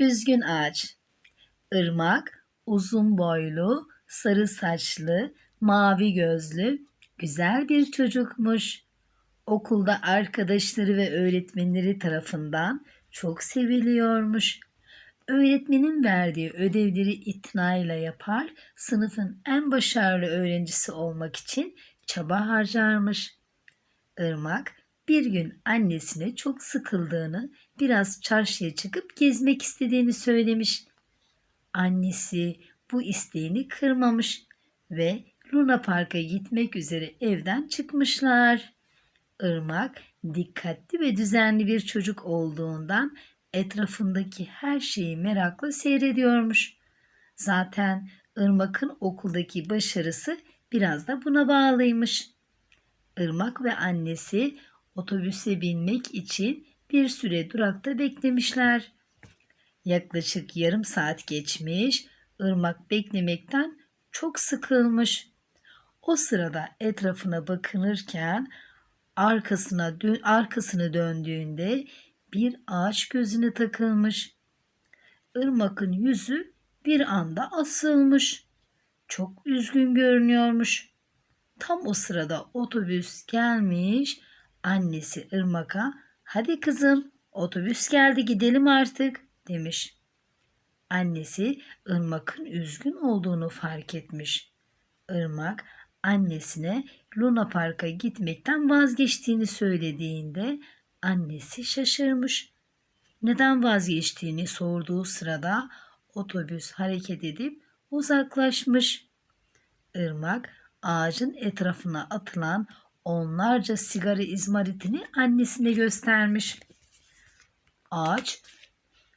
Üzgün ağaç. Irmak, uzun boylu, sarı saçlı, mavi gözlü, güzel bir çocukmuş. Okulda arkadaşları ve öğretmenleri tarafından çok seviliyormuş. Öğretmenin verdiği ödevleri itinayla yapar, sınıfın en başarılı öğrencisi olmak için çaba harcarmış. Irmak bir gün annesine çok sıkıldığını, biraz çarşıya çıkıp gezmek istediğini söylemiş. Annesi bu isteğini kırmamış ve Luna Park'a gitmek üzere evden çıkmışlar. Irmak dikkatli ve düzenli bir çocuk olduğundan etrafındaki her şeyi merakla seyrediyormuş. Zaten Irmak'ın okuldaki başarısı biraz da buna bağlıymış. Irmak ve annesi otobüse binmek için bir süre durakta beklemişler. Yaklaşık yarım saat geçmiş, Irmak beklemekten çok sıkılmış. O sırada etrafına bakınırken arkasına dön arkasını döndüğünde bir ağaç gözüne takılmış. Irmak'ın yüzü bir anda asılmış. Çok üzgün görünüyormuş. Tam o sırada otobüs gelmiş. Annesi Irmak'a hadi kızım otobüs geldi gidelim artık demiş. Annesi Irmak'ın üzgün olduğunu fark etmiş. Irmak annesine Luna Park'a gitmekten vazgeçtiğini söylediğinde annesi şaşırmış. Neden vazgeçtiğini sorduğu sırada otobüs hareket edip uzaklaşmış. Irmak ağacın etrafına atılan onlarca sigara izmaritini annesine göstermiş. Ağaç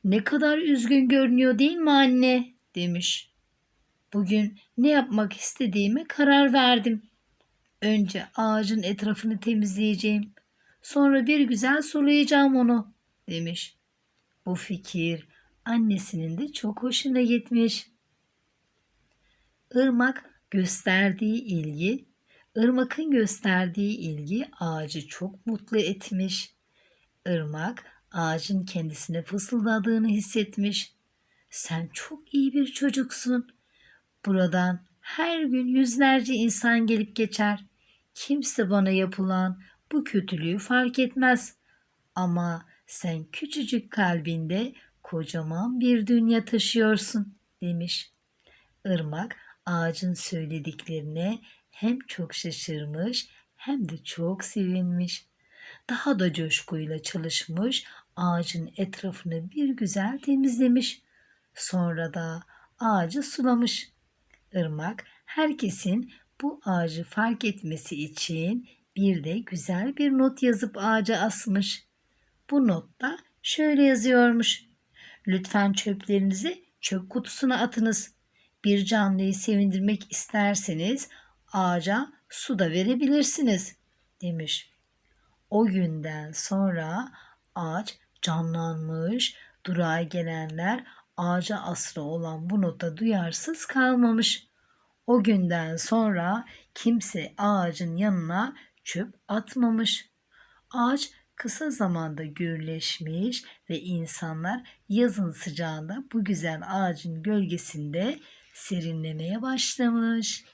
ne kadar üzgün görünüyor değil mi anne demiş. Bugün ne yapmak istediğime karar verdim. Önce ağacın etrafını temizleyeceğim. Sonra bir güzel sulayacağım onu demiş. Bu fikir annesinin de çok hoşuna gitmiş. Irmak gösterdiği ilgi, Irmak'ın gösterdiği ilgi ağacı çok mutlu etmiş. Irmak ağacın kendisine fısıldadığını hissetmiş. Sen çok iyi bir çocuksun. Buradan her gün yüzlerce insan gelip geçer. Kimse bana yapılan bu kötülüğü fark etmez. Ama sen küçücük kalbinde kocaman bir dünya taşıyorsun demiş. Irmak ağacın söylediklerine hem çok şaşırmış hem de çok sevinmiş. Daha da coşkuyla çalışmış, ağacın etrafını bir güzel temizlemiş. Sonra da ağacı sulamış. Irmak herkesin bu ağacı fark etmesi için bir de güzel bir not yazıp ağaca asmış. Bu notta şöyle yazıyormuş. Lütfen çöplerinizi çöp kutusuna atınız. Bir canlıyı sevindirmek isterseniz ağaca su da verebilirsiniz demiş. O günden sonra ağaç canlanmış, durağa gelenler ağaca asılı olan bu nota duyarsız kalmamış. O günden sonra kimse ağacın yanına çöp atmamış. Ağaç kısa zamanda gürleşmiş ve insanlar yazın sıcağında bu güzel ağacın gölgesinde serinlemeye başlamış.